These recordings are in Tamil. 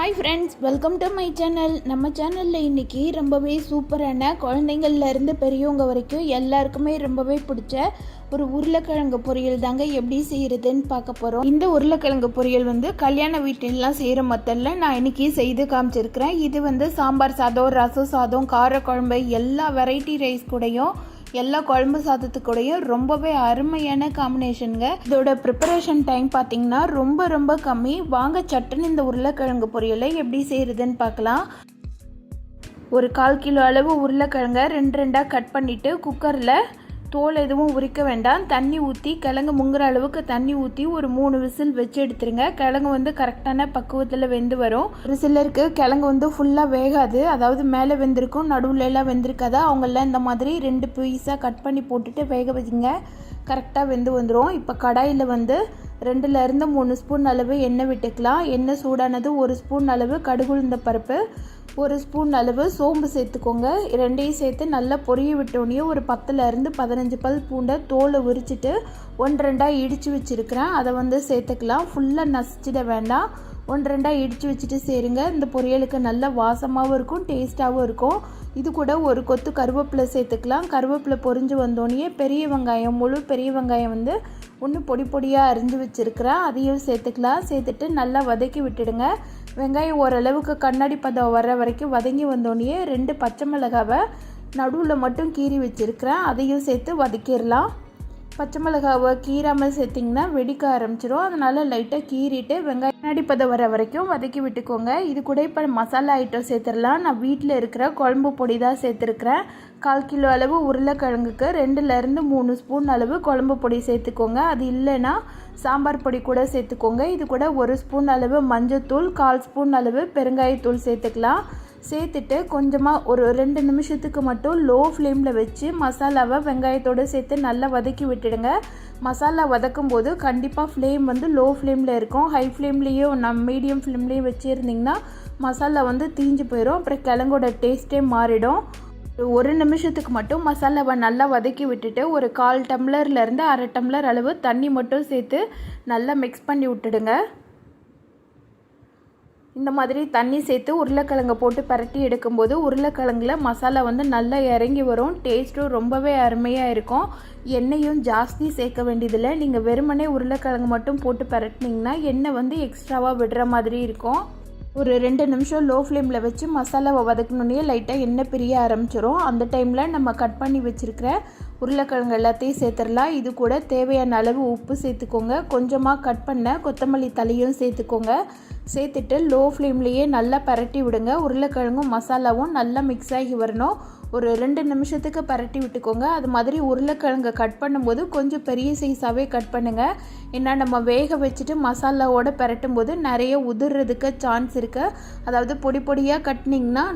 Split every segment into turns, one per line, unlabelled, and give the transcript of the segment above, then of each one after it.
Hi friends welcome to my channel நம்ம சேனலில் இன்றைக்கி ரொம்பவே சூப்பரான குழந்தைங்கள்லேருந்து பெரியவங்க வரைக்கும் எல்லாருக்குமே ரொம்பவே பிடிச்ச ஒரு உருளைக்கிழங்கு பொரியல் தாங்க எப்படி செய்கிறதுன்னு பார்க்க போகிறோம் இந்த உருளைக்கிழங்கு பொரியல் வந்து கல்யாண வீட்டிலலாம் செய்கிற மத்தல்ல நான் இன்றைக்கி செய்து காமிச்சிருக்கிறேன். இது வந்து சாம்பார் சாதம் ரசம் சாதம் காரக்குழம்பு எல்லா வெரைட்டி ரைஸ் கூடையும் எல்லா குழம்பு சாதத்துக்கூடையும் ரொம்பவே அருமையான காம்பினேஷனுங்க இதோட ப்ரிப்பரேஷன் டைம் பார்த்தீங்கன்னா ரொம்ப ரொம்ப கம்மி. வாங்க சட்டுன்னு இந்த உருளைக்கிழங்கு பொரியலை எப்படி செய்கிறதுன்னு பார்க்கலாம் ஒரு கால் கிலோ அளவு உருளைக்கிழங்க ரெண்டு ரெண்டாக கட் பண்ணிவிட்டு குக்கரில் தோல் எதுவும் உரிக்க வேண்டாம். தண்ணி ஊற்றி கிழங்கு முங்குற அளவுக்கு தண்ணி ஊற்றி ஒரு மூணு விசில் வச்சு எடுத்துருங்க. கிழங்கு வந்து கரெக்டான பக்குவத்தில் வெந்து வரும். ஒரு சிலருக்கு கிழங்கு வந்து ஃபுல்லாக வேகாது. அதாவது மேலே வெந்திருக்கும் நடுவில் எல்லாம் வெந்திருக்காதா. அவங்கெல்லாம் இந்த மாதிரி ரெண்டு பீஸாக கட் பண்ணி போட்டுட்டு வேக வச்சுங்க கரெக்டாக வெந்து வந்துடும் இப்போ கடாயில் வந்து ரெண்டுலேருந்து மூணு ஸ்பூன் அளவு எண்ணெய் விட்டுக்கலாம். எண்ணெய் சூடானது ஒரு ஸ்பூன் அளவு கடுகுழுந்த பருப்பு ஒரு ஸ்பூன் அளவு சோம்பு சேர்த்துக்கோங்க. ரெண்டையும் சேர்த்து நல்லா பொரிய விட்டோடனே ஒரு பத்துலேருந்து பதினஞ்சு பல் பூண்டை தோலை உரிச்சிட்டு ஒன்று ரெண்டாக இடித்து வச்சுருக்கிறேன். அதை வந்து சேர்த்துக்கலாம். ஃபுல்லாக நசிச்சிட வேண்டாம். ஒன்று ரெண்டாக இடித்து வச்சுட்டு சேருங்க. இந்த பொரியலுக்கு நல்ல வாசமாகவும் இருக்கும் டேஸ்ட்டாகவும் இருக்கும். இது கூட ஒரு கொத்து கருவேப்பிலை சேர்த்துக்கலாம். கருவேப்பிலை பொரிஞ்சு வந்தோடனே பெரிய வெங்காயம் முழு பெரிய வெங்காயம் வந்து ஒன்று பொடி பொடியாக அரிஞ்சு வச்சுருக்கிறேன். அதையும் சேர்த்துக்கலாம். சேர்த்துட்டு நல்லா வதக்கி விட்டுடுங்க. வெங்காயம் ஓரளவுக்கு கண்ணாடி பதம் வர வரைக்கும் வதங்கி வந்தோடனே ரெண்டு பச்சை மிளகாவை நடுவில் மட்டும் கீறி வச்சுருக்கிறேன். அதையும் சேர்த்து வதக்கிடலாம். பச்சை மிளகாவை கீராமல் சேர்த்திங்கன்னா வெடிக்க ஆரம்பிச்சிடும் அதனால் லைட்டாக கீறிட்டு வெங்காயம் நடிப்பதை வர வரைக்கும் வதக்கி விட்டுக்கோங்க. இது கூட இப்போ மசாலா ஐட்டம் சேர்த்துடலாம். நான் வீட்டில் இருக்கிற குழம்பு பொடி தான் சேர்த்துருக்குறேன். கால் கிலோ அளவு உருளைக்கிழங்குக்கு ரெண்டுலேருந்து மூணு ஸ்பூன் அளவு குழம்பு பொடி சேர்த்துக்கோங்க. அது இல்லைன்னா சாம்பார் பொடி கூட சேர்த்துக்கோங்க. இது கூட ஒரு ஸ்பூன் அளவு மஞ்சத்தூள் கால் ஸ்பூன் அளவு பெருங்காயத்தூள் சேர்த்துக்கலாம். சேர்த்துட்டு கொஞ்சமாக ஒரு ரெண்டு நிமிஷத்துக்கு மட்டும் லோ ஃப்ளேமில் வச்சு மசாலாவை வெங்காயத்தோடு சேர்த்து நல்லா வதக்கி விட்டுடுங்க. மசாலா வதக்கும் போது கண்டிப்பாக ஃப்ளேம் வந்து லோ ஃப்ளேமில் இருக்கும் ஹை ஃப்ளேம்லேயும் நம்ம மீடியம் ஃப்ளேம்லேயும் வச்சுருந்திங்கன்னா மசாலா வந்து தீஞ்சு போயிடும் அப்புறம் கிழங்கோட டேஸ்ட்டே மாறிடும். ஒரு நிமிஷத்துக்கு மட்டும் மசாலாவை நல்லா வதக்கி விட்டுட்டு ஒரு கால் டம்ளர்லேருந்து அரை டம்ளர் அளவு தண்ணி மட்டும் சேர்த்து நல்லா மிக்ஸ் பண்ணி விட்டுடுங்க. இந்த மாதிரி தண்ணி சேர்த்து உருளைக்கிழங்கை போட்டு பரட்டி எடுக்கும்போது உருளைக்கிழங்குல மசாலா வந்து நல்லா இறங்கி வரும். டேஸ்ட்டும் ரொம்பவே அருமையாக இருக்கும். எண்ணெயும் ஜாஸ்தி சேர்க்க வேண்டியதில்லை. நீங்கள் வெறுமனே உருளைக்கிழங்கு மட்டும் போட்டு பரட்டினீங்கன்னா எண்ணெய் வந்து எக்ஸ்ட்ராவாக விடுற மாதிரி இருக்கும். ஒரு ரெண்டு நிமிஷம் லோ ஃப்ளேமில் வச்சு மசாலாவை வதக்கணுன்னே லைட்டாக எண்ணெய் பிரிய ஆரம்பிச்சிடும் அந்த டைமில் நம்ம கட் பண்ணி வச்சுருக்கிற உருளைக்கிழங்கு எல்லாத்தையும் சேர்த்துடலாம். இது கூட தேவையான அளவு உப்பு சேர்த்துக்கோங்க. கொஞ்சமாக கட் பண்ண கொத்தமல்லி தலையும் சேர்த்துக்கோங்க. சேர்த்துட்டு லோ ஃப்ளேம்லேயே நல்லா பரட்டி விடுங்க. உருளைக்கிழங்கும் மசாலாவும் நல்லா மிக்ஸ் ஆகி வரணும். ஒரு ரெண்டு நிமிஷத்துக்கு பரட்டி விட்டுக்கோங்க. அது மாதிரி உருளைக்கிழங்கை கட் பண்ணும்போது கொஞ்சம் பெரிய சைஸாகவே கட் பண்ணுங்கள் ஏன்னா நம்ம வேக வச்சுட்டு மசாலாவோடு பரட்டும் போது நிறைய உதிர்றதுக்கு சான்ஸ் இருக்குது அதாவது பொடி பொடியாக கட்டினிங்கன்னா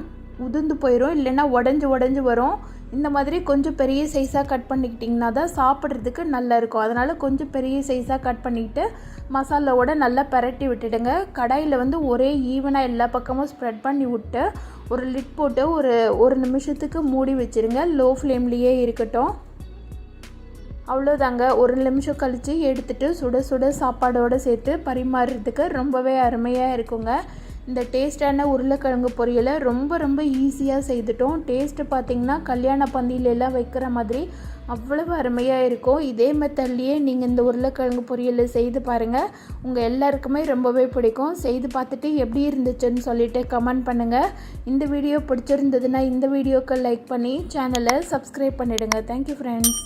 உதிர்ந்து போயிடும் இல்லைன்னா உடஞ்சி உடஞ்சி வரும். இந்த மாதிரி கொஞ்சம் பெரிய சைஸாக கட் பண்ணிக்கிட்டிங்கன்னா தான் சாப்பிட்றதுக்கு நல்லா இருக்கும். அதனால் கொஞ்சம் பெரிய சைஸாக கட் பண்ணிக்கிட்டு மசாலாவோட நல்லா பரட்டி விட்டுடுங்க. கடாயில் வந்து ஒரே ஈவனாக எல்லா பக்கமும் ஸ்ப்ரெட் பண்ணி விட்டு ஒரு லிட் போட்டு ஒரு ஒரு நிமிஷத்துக்கு மூடி வச்சுருங்க. லோ ஃப்ளேம்லேயே இருக்கட்டும். அவ்வளோதாங்க ஒரு நிமிஷம் கழித்து எடுத்துகிட்டு சுட சுட சாப்பாடோடு சேர்த்து பரிமாறுறதுக்கு ரொம்பவே அருமையாக இருக்குங்க. இந்த டேஸ்டான உருளைக்கிழங்கு பொரியலை ரொம்ப ரொம்ப ஈஸியாக செய்துட்டோம். டேஸ்ட்டு பார்த்திங்கன்னா கல்யாண பந்தியிலெல்லாம் வைக்கிற மாதிரி அவ்வளவு அருமையாக இருக்கும். இதே மெத்தட்லேயே நீங்கள் இந்த உருளைக்கிழங்கு பொரியலை செய்து பாருங்கள் உங்கள் எல்லாருக்குமே ரொம்பவே பிடிக்கும். செய்து பார்த்துட்டு எப்படி இருந்துச்சுன்னு சொல்லிவிட்டு கமெண்ட் பண்ணுங்கள் இந்த வீடியோ பிடிச்சிருந்ததுன்னா இந்த வீடியோக்கு லைக் பண்ணி சேனலை சப்ஸ்கிரைப் பண்ணிவிடுங்க தேங்க்யூ ஃப்ரெண்ட்ஸ்